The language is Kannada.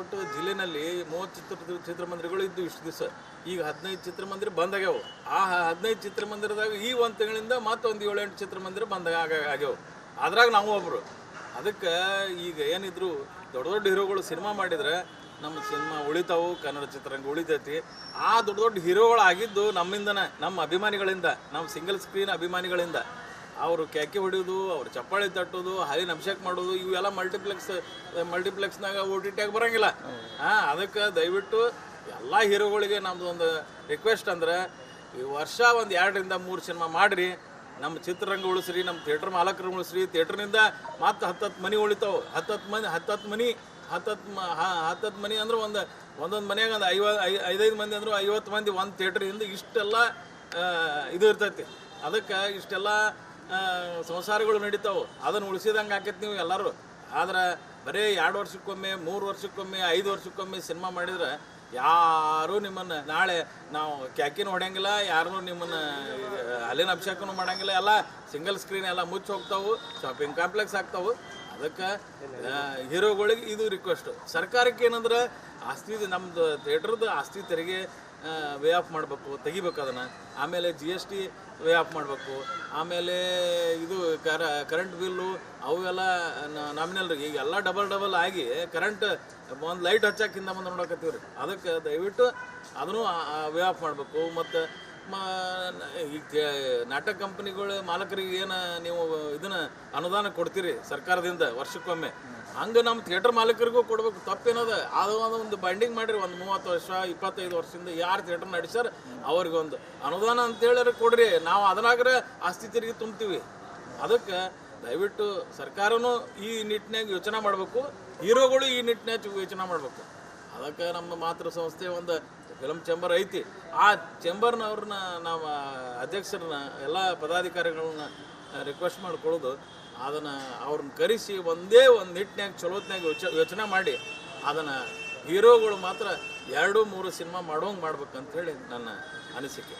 ಒಟ್ಟು ಜಿಲ್ಲೆನಲ್ಲಿ ಮೂವತ್ತು ಚಿತ್ರ ಚಿತ್ರಮಂದಿರಗಳು ಇದ್ದು ಇಷ್ಟು ದಿವಸ. ಈಗ ಹದಿನೈದು ಚಿತ್ರಮಂದಿರ ಬಂದಾಗ್ಯಾವ. ಆ ಹದಿನೈದು ಚಿತ್ರಮಂದಿರದಾಗ ಈ ಒಂದು ತಿಂಗಳಿಂದ ಮತ್ತೊಂದು ಏಳೆಂಟು ಚಿತ್ರಮಂದಿರ ಬಂದ ಆಗ ಆಗ್ಯಾವ. ಅದ್ರಾಗ ನಾವು ಒಬ್ರು. ಅದಕ್ಕೆ ಈಗ ಏನಿದ್ರು ದೊಡ್ಡ ದೊಡ್ಡ ಹೀರೋಗಳು ಸಿನಿಮಾ ಮಾಡಿದ್ರೆ ನಮ್ಮ ಸಿನಿಮಾ ಉಳಿತಾವು, ಕನ್ನಡ ಚಿತ್ರರಂಗ ಉಳಿತೈತಿ. ಆ ದೊಡ್ಡ ದೊಡ್ಡ ಹೀರೋಗಳಾಗಿದ್ದು ನಮ್ಮಿಂದನೇ, ನಮ್ಮ ಅಭಿಮಾನಿಗಳಿಂದ, ನಮ್ಮ ಸಿಂಗಲ್ ಸ್ಕ್ರೀನ್ ಅಭಿಮಾನಿಗಳಿಂದ ಅವರು ಕ್ಯಾಕಿ ಹೊಡೆಯೋದು ಅವ್ರು ಚಪ್ಪಾಳಿ ತಟ್ಟೋದು ಹಾಲಿನ ಅಭಿಷೇಕ ಮಾಡೋದು ಇವೆಲ್ಲ ಮಲ್ಟಿಪ್ಲೆಕ್ಸ್ ಮಲ್ಟಿಪ್ಲೆಕ್ಸ್ನಾಗ ಓ ಟಿ ಟಿಯಾಗಿ ಬರೋಂಗಿಲ್ಲ. ಹಾಂ ಅದಕ್ಕೆ ದಯವಿಟ್ಟು ಎಲ್ಲ ಹೀರೋಗಳಿಗೆ ನಮ್ದು ಒಂದು ರಿಕ್ವೆಸ್ಟ್ ಅಂದ್ರೆ ಈ ವರ್ಷ ಒಂದು ಎರಡರಿಂದ ಮೂರು ಸಿನಿಮಾ ಮಾಡಿರಿ ನಮ್ಮ ಚಿತ್ರರಂಗ ಉಳಿಸ್ರಿ ನಮ್ಮ ಥಿಯೇಟ್ರ್ ಮಾಲಕರು ಉಳಿಸ್ರಿ ಥಿಯೇಟ್ರ್ನಿಂದ ಮತ್ತೆ ಹತ್ತತ್ತು ಮನೆ ಉಳಿತಾವೆ. ಹತ್ತತ್ತು ಮನೆ ಹತ್ತತ್ತು ಮನೆ ಹತ್ತತ್ತು ಮ ಹತ್ತತ್ತು ಮನೆ ಅಂದ್ರೆ ಒಂದು ಒಂದೊಂದು ಮನೆಯಾಗ ಒಂದು ಐವ ಐ- ಐದೈದು ಮಂದಿ ಅಂದ್ರೆ ಐವತ್ತು ಮಂದಿ ಒಂದು ಥಿಯೇಟ್ರಿಂದ ಇಷ್ಟೆಲ್ಲ ಇದು ಇರ್ತೈತಿ. ಅದಕ್ಕೆ ಇಷ್ಟೆಲ್ಲ ಸಂಸಾರಗಳು ನಡೀತಾವೆ. ಅದನ್ನು ಉಳಿಸಿದಂಗೆ ಆಕೈತಿ ನೀವು ಎಲ್ಲರೂ. ಆದ್ರೆ ಬರೀ ಎರಡು ವರ್ಷಕ್ಕೊಮ್ಮೆ, ಮೂರು ವರ್ಷಕ್ಕೊಮ್ಮೆ, ಐದು ವರ್ಷಕ್ಕೊಮ್ಮೆ ಸಿನಿಮಾ ಮಾಡಿದ್ರೆ ಯಾರೂ ನಿಮ್ಮನ್ನು ನಾಳೆ ನಾವು ಕ್ಯಾಕಿನ ಹೊಡೆಯಂಗಿಲ್ಲ ಯಾರೂ ನಿಮ್ಮನ್ನು ಅಲ್ಲಿನ ಅಭಿಷೇಕನೂ ಮಾಡಂಗಿಲ್ಲ. ಎಲ್ಲ ಸಿಂಗಲ್ ಸ್ಕ್ರೀನ್ ಎಲ್ಲ ಮುಚ್ಚಿ ಹೋಗ್ತಾವೆ ಶಾಪಿಂಗ್ ಕಾಂಪ್ಲೆಕ್ಸ್ ಆಗ್ತಾವೆ. ಅದಕ್ಕೆ ಹೀರೋಗಳಿಗೆ ಇದು ರಿಕ್ವೆಸ್ಟು ಸರ್ಕಾರಕ್ಕೆ ಏನಂದ್ರೆ ಆಸ್ತಿ ನಮ್ಮದು ಥಿಯೇಟ್ರದ್ದು ಆಸ್ತಿ ತೆರಿಗೆ ವೇ ಆಫ್ ಮಾಡಬೇಕು, ತೆಗಿಬೇಕು ಅದನ್ನು. ಆಮೇಲೆ G S T waive off ಮಾಡಬೇಕು. ಆಮೇಲೆ ಇದು ಕರ ಕರೆಂಟ್ ಬಿಲ್ಲು ಅವೆಲ್ಲ ನಾಮಿನಲ್ ಈಗ ಎಲ್ಲ ಡಬಲ್ ಡಬಲ್ ಆಗಿ ಕರೆಂಟ್ ಒಂದು ಲೈಟ್ ಹಚ್ಚಾಕಿಂದ ಮುಂದೆ ನೋಡಕತ್ತೀವಿ ರೀ ಅದಕ್ಕೆ ದಯವಿಟ್ಟು ಅದನ್ನು ವೇ ಆಫ್ ಮಾಡಬೇಕು. ಮತ್ತು ಮ ನಾಟಕ ಕಂಪನಿಗಳು ಮಾಲಕರಿಗೆ ಏನು ನೀವು ಇದನ್ನ ಅನುದಾನ ಕೊಡ್ತೀರಿ ಸರ್ಕಾರದಿಂದ ವರ್ಷಕ್ಕೊಮ್ಮೆ? ಹಂಗೆ ನಮ್ಮ ಥಿಯೇಟರ್ ಮಾಲೀಕರಿಗೂ ಕೊಡ್ಬೇಕು. ತಪ್ಪೇನದ? ಅದು ಒಂದು ಬೈಂಡಿಂಗ್ ಮಾಡಿರಿ, ಒಂದು ಮೂವತ್ತು ವರ್ಷ, ಇಪ್ಪತ್ತೈದು ವರ್ಷದಿಂದ ಯಾರು ಥಿಯೇಟರ್ ನಡೆಸ್ಯಾರ? ಅವ್ರಿಗೊಂದು. ಅನುದಾನ ಅಂತೇಳಿ ಕೊಡ್ರಿ. ನಾವು ಅದನ್ನಾಗ್ರೆ ಆಸ್ತಿ ತೆರಿಗೆ ತುಂಬ್ತೀವಿ. ಅದಕ್ಕೆ ದಯವಿಟ್ಟು ಸರ್ಕಾರನೂ ಈ ನಿಟ್ಟಿನಾಗ ಯೋಚನೆ ಮಾಡಬೇಕು. ಹೀರೋಗಳು ಈ ನಿಟ್ಟಿನಾಗ ಯೋಚನೆ ಮಾಡಬೇಕು. ಅದಕ್ಕೆ ನಮ್ಮ ಮಾತೃ ಸಂಸ್ಥೆ ಒಂದು ಫಿಲಮ್ ಚೇಂಬರ್ ಐತಿ. ಆ ಚೇಂಬರ್ನವ್ರನ್ನ ನಾವು ಅಧ್ಯಕ್ಷರನ್ನ, ಎಲ್ಲ ಪದಾಧಿಕಾರಿಗಳನ್ನ ರಿಕ್ವೆಸ್ಟ್ ಮಾಡ್ಕೊಳ್ಳೋದು. ಅದನ್ನು ಅವ್ರನ್ನ ಕರೆಸಿ ಒಂದೇ ಒಂದು ನಿಟ್ಟಿನಾಗ ಚಲೋತ್ನಾಗ ಯೋಚ, ಯೋಚನೆ ಮಾಡಿ ಅದನ್ನು ಹೀರೋಗಳು ಮಾತ್ರ ಎರಡು ಮೂರು ಸಿನಿಮಾ ಮಾಡೋಂಗೆ ಮಾಡ್ಬೇಕಂತ ಹೇಳಿ ನನ್ನ ಅನಿಸಿಕೆ.